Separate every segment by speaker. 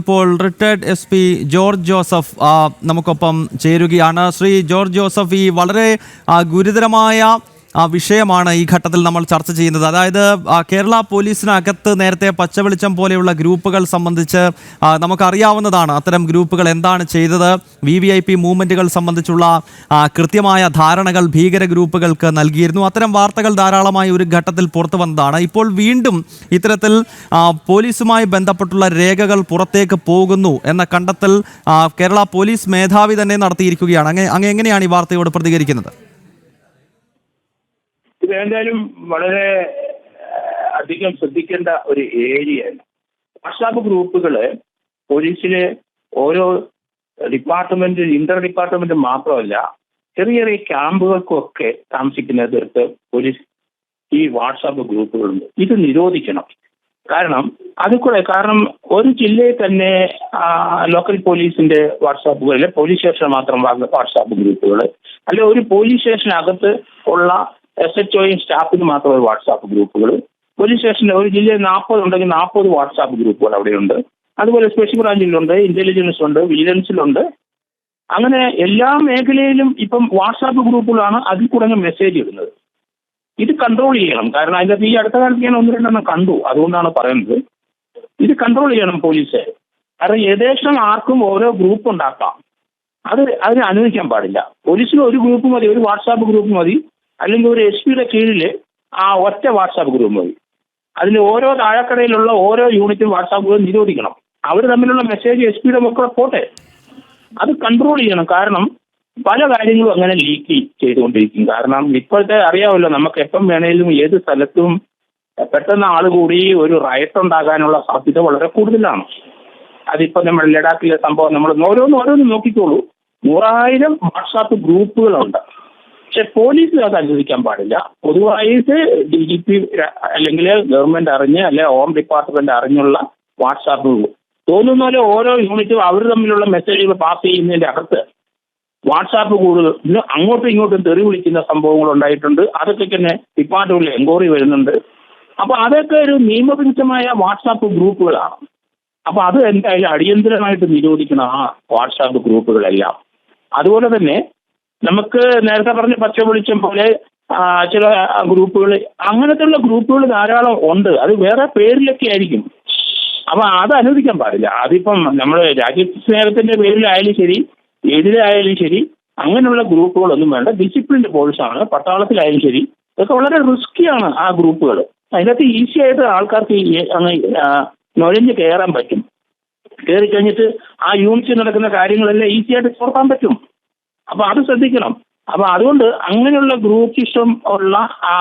Speaker 1: ഇപ്പോൾ retired S P George Joseph നമുക്കൊപ്പം ചേരുകയാണ്. ശ്രീ ജോർജ് ജോസഫ് ഈ വളരെ ഗുരുതരമായ വിഷയമാണ് ഈ ഘട്ടത്തിൽ നമ്മൾ ചർച്ച ചെയ്യുന്നത്. അതായത് കേരള പോലീസിനകത്ത് നേരത്തെ പച്ചവെളിച്ചം പോലെയുള്ള ഗ്രൂപ്പുകൾ സംബന്ധിച്ച് ആ, നമുക്കറിയാവുന്നതാണ് അത്തരം ഗ്രൂപ്പുകൾ എന്താണ് ചെയ്തത്. വി വി ഐ പി മൂവ്മെന്റുകൾ സംബന്ധിച്ചുള്ള കൃത്യമായ ധാരണകൾ ഭീകര ഗ്രൂപ്പുകൾക്ക് നൽകിയിരുന്നു. അത്തരം വാർത്തകൾ ധാരാളമായി ഒരു ഘട്ടത്തിൽ പുറത്തു വന്നതാണ്. ഇപ്പോൾ വീണ്ടും ഇത്തരത്തിൽ പോലീസുമായി ബന്ധപ്പെട്ടുള്ള രേഖകൾ പുറത്തേക്ക് പോകുന്നു എന്ന കണ്ടെത്തൽ കേരള പോലീസ് മേധാവി തന്നെ നടത്തിയിരിക്കുകയാണ്. അങ്ങ് അങ്ങ് എങ്ങനെയാണ് ഈ വാർത്തയോട് പ്രതികരിക്കുന്നത്?
Speaker 2: ഇത് എന്തായാലും വളരെ അധികം ശ്രദ്ധിക്കേണ്ട ഒരു ഏരിയയാണ്. വാട്സാപ്പ് ഗ്രൂപ്പുകൾ പോലീസിലെ ഓരോ ഡിപ്പാർട്ട്മെന്റ് ഇന്റർ ഡിപ്പാർട്ട്മെന്റ് മാത്രമല്ല ചെറിയ ചെറിയ ക്യാമ്പുകൾക്കൊക്കെ താമസിക്കുന്നിടത്ത് പോലീസ് ഈ വാട്സാപ്പ് ഗ്രൂപ്പുകളുണ്ട്. ഇത് നിരോധിക്കണം. കാരണം അത് കൂടെ കാരണം ഒരു ജില്ലയിൽ തന്നെ ലോക്കൽ പോലീസിന്റെ വാട്സാപ്പുകൾ പോലീസ് സ്റ്റേഷൻ മാത്രം വാട്സാപ്പ് ഗ്രൂപ്പുകൾ അല്ലെ ഒരു പോലീസ് സ്റ്റേഷനകത്ത് ഉള്ള എസ് എച്ച് ഒയും സ്റ്റാഫിന് മാത്രം ഒരു വാട്സാപ്പ് ഗ്രൂപ്പുകൾ പോലീസ് സ്റ്റേഷനിൽ ഒരു ജില്ലയിൽ നാൽപ്പത് ഉണ്ടെങ്കിൽ നാൽപ്പത് വാട്സാപ്പ് ഗ്രൂപ്പുകൾ അവിടെയുണ്ട്. അതുപോലെ സ്പെഷ്യൽ ബ്രാഞ്ചിലുണ്ട് ഇന്റലിജൻസ് ഉണ്ട് വിജിലൻസിലുണ്ട് അങ്ങനെ എല്ലാ മേഖലയിലും ഇപ്പം വാട്സാപ്പ് ഗ്രൂപ്പുകളാണ് അതിൽ കൂടെ മെസ്സേജ് ഇടുന്നത്. ഇത് കൺട്രോൾ ചെയ്യണം. കാരണം അതിന്റെ ഈ അടുത്ത കാലത്ത് ഞാൻ ഒന്ന് രണ്ടെണ്ണം കണ്ടു. അതുകൊണ്ടാണ് പറയുന്നത്. ഇത് കൺട്രോൾ ചെയ്യണം പോലീസ്. കാരണം ഏകദേശം ആർക്കും ഓരോ ഗ്രൂപ്പ് ഉണ്ടാക്കാം. അത് അതിനെ അനുവദിക്കാൻ പാടില്ല. പോലീസിന് ഒരു ഗ്രൂപ്പ് മതി ഒരു വാട്സാപ്പ് ഗ്രൂപ്പ് മതി. അല്ലെങ്കിൽ ഒരു എസ് പിയുടെ കീഴിൽ ആ ഒറ്റ വാട്സാപ്പ് ഗ്രൂപ്പ് മതി. അതിൽ ഓരോ താഴെക്കടയിലുള്ള ഓരോ യൂണിറ്റും വാട്സാപ്പ് ഗ്രൂപ്പ് നിരോധിക്കണം. അവർ തമ്മിലുള്ള മെസ്സേജ് എസ് പിയുടെ മക്കളെ പോട്ടെ. അത് കൺട്രോൾ ചെയ്യണം. കാരണം പല കാര്യങ്ങളും അങ്ങനെ ലീക്ക് ചെയ്തുകൊണ്ടിരിക്കും. കാരണം ഇപ്പോഴത്തെ അറിയാമല്ലോ നമുക്ക് എപ്പം വേണേലും ഏത് സ്ഥലത്തും പെട്ടെന്ന് ആൾ കൂടി ഒരു റയറ്റ് ഉണ്ടാകാനുള്ള സാധ്യത വളരെ കൂടുതലാണ്. അതിപ്പോ നമ്മൾ ലഡാക്കിലെ സംഭവം നമ്മൾ ഓരോന്നും ഓരോന്ന് നോക്കിക്കോളൂ. നൂറായിരം വാട്സാപ്പ് ഗ്രൂപ്പുകളുണ്ട്. പക്ഷെ പോലീസ് അത് അനുവദിക്കാൻ പാടില്ല. പൊതുവായിട്ട് ഡി ജി പി അല്ലെങ്കിൽ ഗവൺമെന്റ് അറിഞ്ഞ് അല്ലെ ഹോം ഡിപ്പാർട്ട്മെന്റ് അറിഞ്ഞുള്ള വാട്സാപ്പ് തോന്നുന്ന പോലെ ഓരോ യൂണിറ്റും അവർ തമ്മിലുള്ള മെസ്സേജുകൾ പാസ് ചെയ്യുന്നതിന്റെ അകത്ത് വാട്സാപ്പ് കൂടുതൽ അങ്ങോട്ടും ഇങ്ങോട്ടും തെറി വിളിക്കുന്ന സംഭവങ്ങൾ ഉണ്ടായിട്ടുണ്ട്. അതൊക്കെ തന്നെ ഡിപ്പാർട്ട്മെന്റിൽ എൻക്വയറി വരുന്നുണ്ട്. അപ്പൊ അതൊക്കെ ഒരു നിയമവിരുദ്ധമായ വാട്സാപ്പ് ഗ്രൂപ്പുകളാണ്. അപ്പൊ അത് എന്തായാലും അടിയന്തരമായിട്ട് നിരോധിക്കണം ആ വാട്സാപ്പ് ഗ്രൂപ്പുകളെല്ലാം. അതുപോലെ തന്നെ നമുക്ക് നേരത്തെ പറഞ്ഞ പച്ച വെളിച്ചം പോലെ ചില ഗ്രൂപ്പുകൾ അങ്ങനത്തെയുള്ള ഗ്രൂപ്പുകൾ ധാരാളം ഉണ്ട്. അത് വേറെ പേരിലൊക്കെ ആയിരിക്കും. അപ്പൊ അത് അനുവദിക്കാൻ പാടില്ല. അതിപ്പം നമ്മൾ രാജ്യസ്നേഹത്തിന്റെ പേരിലായാലും ശരി എതിരായാലും ശരി അങ്ങനെയുള്ള ഗ്രൂപ്പുകളൊന്നും വേണ്ട. ഡിസിപ്ലിൻഡ് ഫോഴ്സാണ് പട്ടാളത്തിലായാലും ശരി. ഇതൊക്കെ വളരെ റിസ്ക്കിയാണ് ആ ഗ്രൂപ്പുകൾ. അതിനകത്ത് ഈസി ആയിട്ട് ആൾക്കാർക്ക് അങ്ങ് നുഴഞ്ഞ് കയറാൻ പറ്റും. കയറി കഴിഞ്ഞിട്ട് ആ യൂണിറ്റ് നടക്കുന്ന കാര്യങ്ങളെല്ലാം ഈസി ആയിട്ട് ചോർത്താൻ പറ്റും. അപ്പൊ അത് ശ്രദ്ധിക്കണം. അപ്പൊ അതുകൊണ്ട് അങ്ങനെയുള്ള ഗ്രൂപ്പിസം ഉള്ള ആ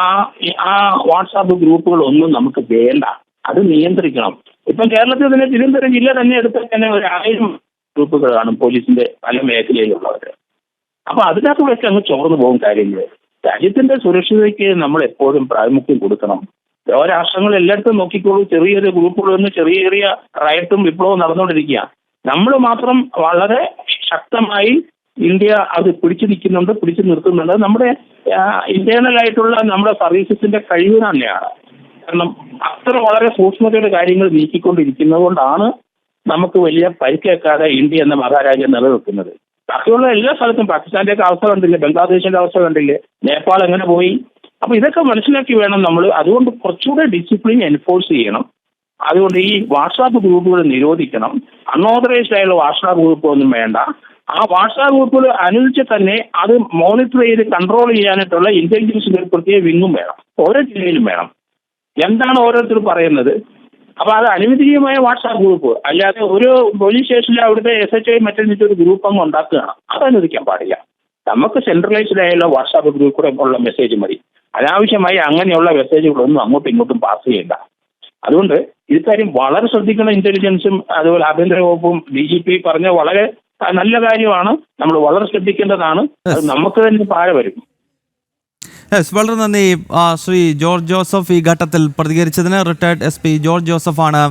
Speaker 2: ആ വാട്സാപ്പ് ഗ്രൂപ്പുകൾ ഒന്നും നമുക്ക് വേണ്ട. അത് നിയന്ത്രിക്കണം. ഇപ്പൊ കേരളത്തിൽ തന്നെ തിരുവനന്തപുരം ജില്ല തന്നെ എടുത്താൽ തന്നെ ഒരു ആയിരം ഗ്രൂപ്പുകൾ കാണും പോലീസിന്റെ പല മേഖലയിലുള്ളവർ അപ്പൊ അതിനകത്തുള്ളൊക്കെ അങ്ങ് ചോർന്നു പോകും കാര്യങ്ങൾ രാജ്യത്തിന്റെ സുരക്ഷിതയ്ക്ക് നമ്മൾ എപ്പോഴും പ്രാമുഖ്യം കൊടുക്കണം. ലോകരാഷ്ട്രങ്ങൾ എല്ലായിടത്തും നോക്കിക്കോളൂ. ചെറിയ ചെറിയ നിന്ന് ചെറിയ ചെറിയ റയറ്റും വിപ്ലവവും നടന്നുകൊണ്ടിരിക്കുക നമ്മൾ മാത്രം വളരെ ശക്തമായി ഇന്ത്യ അത് പിടിച്ചു നിൽക്കുന്നുണ്ട് പിടിച്ചു നിർത്തുന്നുണ്ട്. നമ്മുടെ ഇന്റേണൽ ആയിട്ടുള്ള നമ്മുടെ സർവീസസിന്റെ കഴിവ് തന്നെയാണ്. കാരണം അത്ര വളരെ സൂക്ഷ്മതയുടെ കാര്യങ്ങൾ നീക്കിക്കൊണ്ടിരിക്കുന്നത് കൊണ്ടാണ് നമുക്ക് വലിയ പരിക്കേക്കാതെ ഇന്ത്യ എന്ന മഹാരാജ്യം നിലനിൽക്കുന്നത്. ബാക്കിയുള്ള എല്ലാ സ്ഥലത്തും പാകിസ്ഥാന്റെ ഒക്കെ അവസ്ഥ കണ്ടില്ലേ ബംഗ്ലാദേശിന്റെ അവസ്ഥ കണ്ടില്ലേ നേപ്പാൾ എങ്ങനെ പോയി? അപ്പൊ ഇതൊക്കെ മനസ്സിലാക്കി വേണം നമ്മൾ അതുകൊണ്ട് കുറച്ചുകൂടെ ഡിസിപ്ലിൻ എൻഫോഴ്സ് ചെയ്യണം. അതുകൊണ്ട് ഈ വാട്സാപ്പ് ഗ്രൂപ്പുകൾ നിരോധിക്കണം. അൺഓതറൈസ്ഡ് ആയുള്ള വാട്സാപ്പ് ഗ്രൂപ്പ് ഒന്നും വേണ്ട. ആ വാട്സാപ്പ് ഗ്രൂപ്പിൽ അനുവദിച്ച് തന്നെ അത് മോണിറ്റർ ചെയ്ത് കൺട്രോൾ ചെയ്യാനായിട്ടുള്ള ഇന്റലിജൻസിന് ഒരു പ്രത്യേക വിങ്ങും വേണം. ഓരോ ജില്ലയിലും വേണം. എന്താണ് ഓരോരുത്തർ പറയുന്നത്? അപ്പൊ അത് അനുവദനീയമായ വാട്സാപ്പ് ഗ്രൂപ്പ്. അല്ലാതെ ഒരു പോലീസ് സ്റ്റേഷനിൽ അവിടുത്തെ എസ് എച്ച് ഐ മറ്റൊരു ഒരു ഗ്രൂപ്പ് അങ്ങ് ഉണ്ടാക്കുകയാണ്. അത് അനുവദിക്കാൻ പാടില്ല. നമുക്ക് സെൻട്രലൈസ്ഡ് ആയുള്ള വാട്സാപ്പ് ഗ്രൂപ്പ് ഉള്ള മെസ്സേജ് മതി. അനാവശ്യമായി അങ്ങനെയുള്ള മെസ്സേജുകളൊന്നും അങ്ങോട്ടും ഇങ്ങോട്ടും പാസ് ചെയ്യണ്ട. അതുകൊണ്ട് ഇക്കാര്യം വളരെ ശ്രദ്ധിക്കുന്ന ഇന്റലിജൻസും അതുപോലെ ആഭ്യന്തര വകുപ്പും ഡി ജി പി പറഞ്ഞ വളരെ നല്ല കാര്യമാണ്. നമ്മൾ വളരെ ശ്രദ്ധിക്കേണ്ടതാണ്. അത് നമുക്ക് തന്നെ പാഴ വരും.
Speaker 1: യെസ് വളരെ നന്ദി. ശ്രീ ജോർജ് ജോസഫ് ഈ ഘട്ടത്തിൽ പ്രതികരിച്ചതിന്. റിട്ടയർഡ് എസ് പി ജോർജ് ജോസഫാണ്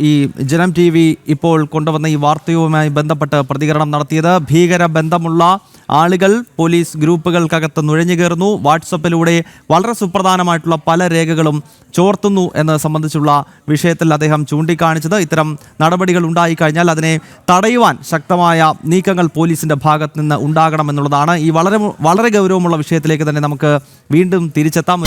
Speaker 1: ഈ ജനം ടി വി ഇപ്പോൾ കൊണ്ടുവന്ന ഈ വാർത്തയുമായി ബന്ധപ്പെട്ട് പ്രതികരണം നടത്തിയത്. ഭീകര ബന്ധമുള്ള ആളുകൾ പോലീസ് ഗ്രൂപ്പുകൾക്കകത്ത് നുഴഞ്ഞു കയറുന്നു. വാട്സപ്പിലൂടെ വളരെ സുപ്രധാനമായിട്ടുള്ള പല രേഖകളും ചോർത്തുന്നു എന്നത് സംബന്ധിച്ചുള്ള വിഷയത്തിൽ അദ്ദേഹം ചൂണ്ടിക്കാണിച്ചത്. ഇത്തരം നടപടികൾ ഉണ്ടായിക്കഴിഞ്ഞാൽ അതിനെ തടയുവാൻ ശക്തമായ നീക്കങ്ങൾ പോലീസിന്റെ ഭാഗത്ത് നിന്ന് ഉണ്ടാകണം എന്നുള്ളതാണ്. ഈ വളരെ വളരെ ഗൗരവമുള്ള വിഷയത്തിലേക്ക് തന്നെ നമുക്ക് വീണ്ടും തിരിച്ചെത്താം.